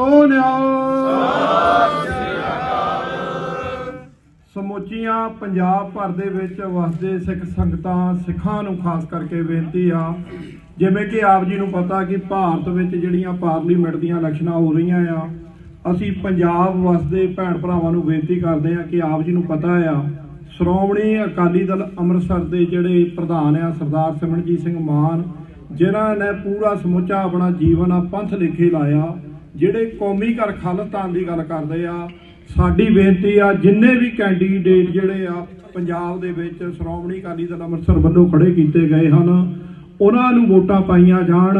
ਸੋਨਿਆ ਸਮੁੱਚੀਆਂ ਪੰਜਾਬ ਭਰ ਦੇ ਵਿੱਚ ਵਸਦੇ ਸਿੱਖ ਸੰਗਤਾਂ ਸਿੱਖਾਂ ਨੂੰ ਖਾਸ ਕਰਕੇ ਬੇਨਤੀ ਆ, ਜਿਵੇਂ ਕਿ ਆਪ ਜੀ ਨੂੰ ਪਤਾ ਕਿ ਭਾਰਤ ਵਿੱਚ ਜਿਹੜੀਆਂ ਪਾਰਲੀਮੈਂਟ ਦੀਆਂ ਇਲੈਕਸ਼ਨਾਂ ਹੋ ਰਹੀਆਂ ਆ, ਅਸੀਂ ਪੰਜਾਬ ਵਸਦੇ ਭੈਣ ਭਰਾਵਾਂ ਨੂੰ ਬੇਨਤੀ ਕਰਦੇ ਆ ਕਿ ਆਪ ਜੀ ਨੂੰ ਪਤਾ ਆ, ਸ਼੍ਰੋਮਣੀ ਅਕਾਲੀ ਦਲ ਅੰਮ੍ਰਿਤਸਰ ਦੇ ਜਿਹੜੇ ਪ੍ਰਧਾਨ ਆ, ਸਰਦਾਰ ਸਿਮਰਨਜੀਤ ਸਿੰਘ ਮਾਨ, ਜਿਨ੍ਹਾਂ ਨੇ ਪੂਰਾ ਸਮੁੱਚਾ ਆਪਣਾ ਜੀਵਨ ਆ, ਪੰਥ ਲਿਖੇ ਲਾਇਆ ਜਿਹੜੇ ਕੌਮੀ ਘਰ ਖਾਲਸਤਾਨ ਦੀ ਗੱਲ ਕਰਦੇ ਆ, ਸਾਡੀ ਬੇਨਤੀ ਆ, ਜਿੰਨੇ ਵੀ ਕੈਂਡੀਡੇਟ ਜਿਹੜੇ ਆ, ਪੰਜਾਬ ਦੇ ਵਿੱਚ ਸ਼੍ਰੋਮਣੀ ਅਕਾਲੀ ਦਲ ਅੰਮ੍ਰਿਤਸਰ ਵੱਲੋਂ ਖੜੇ ਕੀਤੇ ਗਏ ਹਨ, ਉਹਨਾਂ ਨੂੰ ਵੋਟਾਂ ਪਾਈਆਂ ਜਾਣ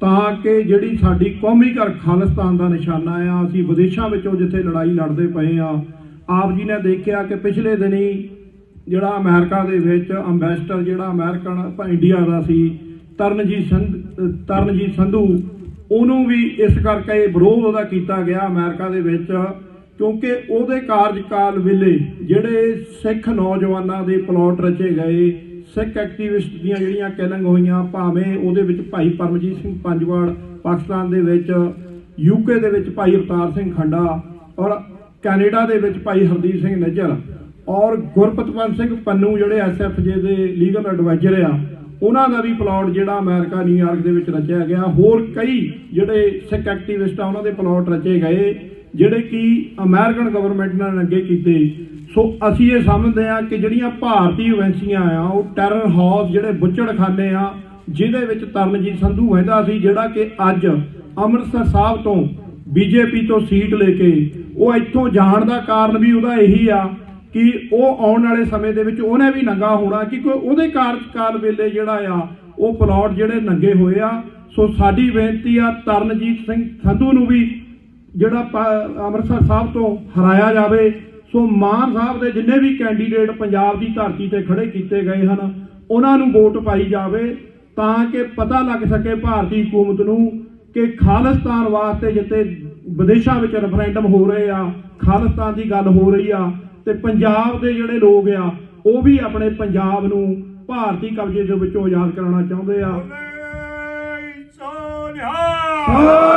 ਤਾਂ ਕਿ ਜਿਹੜੀ ਸਾਡੀ ਕੌਮੀ ਘਰ ਖਾਲਿਸਤਾਨ ਦਾ ਨਿਸ਼ਾਨਾ ਆ, ਅਸੀਂ ਵਿਦੇਸ਼ਾਂ ਵਿੱਚੋਂ ਜਿੱਥੇ ਲੜਾਈ ਲੜਦੇ ਪਏ ਆ, ਆਪ ਜੀ ਨੇ ਦੇਖਿਆ ਕਿ ਪਿਛਲੇ ਦਿਨੀ ਜਿਹੜਾ ਅਮਰੀਕਾ ਦੇ ਵਿੱਚ ਅੰਬੈਸਡਰ ਜਿਹੜਾ ਅਮਰੀਕਨ ਇੰਡੀਆ ਦਾ ਸੀ, ਤਰਨਜੀਤ ਸੰਧ ਤਰਨਜੀਤ ਸੰਧੂ ਉਹਨੂੰ ਵੀ ਇਸ ਕਰਕੇ ਵਿਰੋਧ ਉਹਦਾ ਕੀਤਾ ਗਿਆ ਅਮਰੀਕਾ ਦੇ ਵਿੱਚ, ਕਿਉਂਕਿ ਉਹਦੇ ਕਾਰਜਕਾਲ ਵੇਲੇ ਜਿਹੜੇ ਸਿੱਖ ਨੌਜਵਾਨਾਂ ਦੇ ਪਲਾਟ ਰਚੇ ਗਏ, ਸਿੱਖ ਐਕਟੀਵਿਸਟ ਦੀਆਂ ਜਿਹੜੀਆਂ ਕਿਲਿੰਗ ਹੋਈਆਂ, ਭਾਵੇਂ ਉਹਦੇ ਵਿੱਚ ਭਾਈ ਪਰਮਜੀਤ ਸਿੰਘ ਪੰਜਵਾੜ, ਪਾਕਿਸਤਾਨ ਦੇ ਵਿੱਚ ਯੂਕੇ ਦੇ ਵਿੱਚ ਭਾਈ ਅਵਤਾਰ ਸਿੰਘ ਖੰਡਾ ਔਰ ਕੈਨੇਡਾ ਦੇ ਵਿੱਚ ਭਾਈ ਹਰਦੀਪ ਸਿੰਘ ਨਿੱਜਰ ਔਰ ਗੁਰਪਤਵੰਤ ਸਿੰਘ ਪੰਨੂ ਜਿਹੜੇ ਐਸਐਫਜੇ ਦੇ ਲੀਗਲ ਐਡਵਾਈਜ਼ਰ ਆ ਉਹਨਾਂ ਦਾ ਵੀ ਪਲਾਟ ਜਿਹੜਾ ਅਮਰੀਕਾ ਨਿਊਯਾਰਕ ਦੇ ਵਿੱਚ ਰਚਿਆ ਗਿਆ। ਹੋਰ ਕਈ ਜਿਹੜੇ ਸਿੱਖ ਐਕਟਿਵਿਸਟ ਆ, ਉਹਨਾਂ ਦੇ ਪਲਾਟ ਰਚੇ ਗਏ, ਜਿਹੜੇ ਕਿ ਅਮਰੀਕਨ ਗਵਰਨਮੈਂਟ ਨੇ ਅੱਗੇ ਕੀਤੇ। ਸੋ ਅਸੀਂ ਇਹ ਸਮਝਦੇ ਆ ਕਿ ਜਿਹੜੀਆਂ ਭਾਰਤੀ ਏਜੰਸੀਆਂ ਆ, ਉਹ ਟੈਰਰ ਹਾਊਸ ਜਿਹੜੇ ਬੁੱਚੜਖਾਨੇ ਆ, ਜਿਹਦੇ ਵਿੱਚ ਤਰਨਜੀਤ ਸੰਧੂ ਰਹਿੰਦਾ ਸੀ, ਜਿਹੜਾ ਕਿ ਅੱਜ ਅੰਮ੍ਰਿਤਸਰ ਸਾਹਿਬ ਤੋਂ ਬੀਜੇਪੀ ਤੋਂ ਸੀਟ ਲੈ ਕੇ, ਉਹ ਇੱਥੋਂ ਜਾਣ ਦਾ ਕਾਰਨ ਵੀ ਉਹਦਾ ਇਹੀ ਆ ਕਿ ਉਹ ਆਉਣ ਵਾਲੇ ਸਮੇਂ ਦੇ ਵਿੱਚ ਉਹਨੇ ਵੀ ਨੰਗਾ ਹੋਣਾ ਕਿ ਕੋਈ ਉਹਦੇ ਕਾਰਜਕਾਲ ਵੇਲੇ ਜਿਹੜਾ ਆ, ਉਹ ਪਲਾਟ ਜਿਹੜੇ ਨੰਗੇ ਹੋਏ ਆ। ਸੋ ਸਾਡੀ ਬੇਨਤੀ ਆ, ਤਰਨਜੀਤ ਸਿੰਘ ਸੰਧੂ ਨੂੰ ਵੀ ਜਿਹੜਾ ਅੰਮ੍ਰਿਤਸਰ ਸਾਹਿਬ ਤੋਂ ਹਰਾਇਆ ਜਾਵੇ। ਸੋ ਮਾਨ ਸਾਹਿਬ ਦੇ ਜਿੰਨੇ ਵੀ ਕੈਂਡੀਡੇਟ ਪੰਜਾਬ ਦੀ ਧਰਤੀ ਤੇ ਖੜੇ ਕੀਤੇ ਗਏ ਹਨ, ਉਹਨਾਂ ਨੂੰ ਵੋਟ ਪਾਈ ਜਾਵੇ ਤਾਂ ਕਿ ਪਤਾ ਲੱਗ ਸਕੇ ਭਾਰਤੀ ਹਕੂਮਤ ਨੂੰ ਕਿ ਖਾਲਿਸਤਾਨ ਵਾਸਤੇ ਜਿੱਤੇ ਵਿਦੇਸ਼ਾਂ ਵਿੱਚ ਰੈਫਰੈਂਡਮ ਹੋ ਰਹੇ ਆ, ਖਾਲਿਸਤਾਨ ਦੀ ਗੱਲ ਹੋ ਰਹੀ ਆ ਤੇ ਪੰਜਾਬ ਦੇ ਜਿਹੜੇ ਲੋਕ ਆ ਉਹ ਵੀ ਆਪਣੇ ਪੰਜਾਬ ਨੂੰ ਭਾਰਤੀ ਕਬਜ਼ੇ ਦੇ ਵਿੱਚੋਂ ਆਜ਼ਾਦ ਕਰਾਉਣਾ ਚਾਹੁੰਦੇ ਆ। ਸੋਨਿਆ।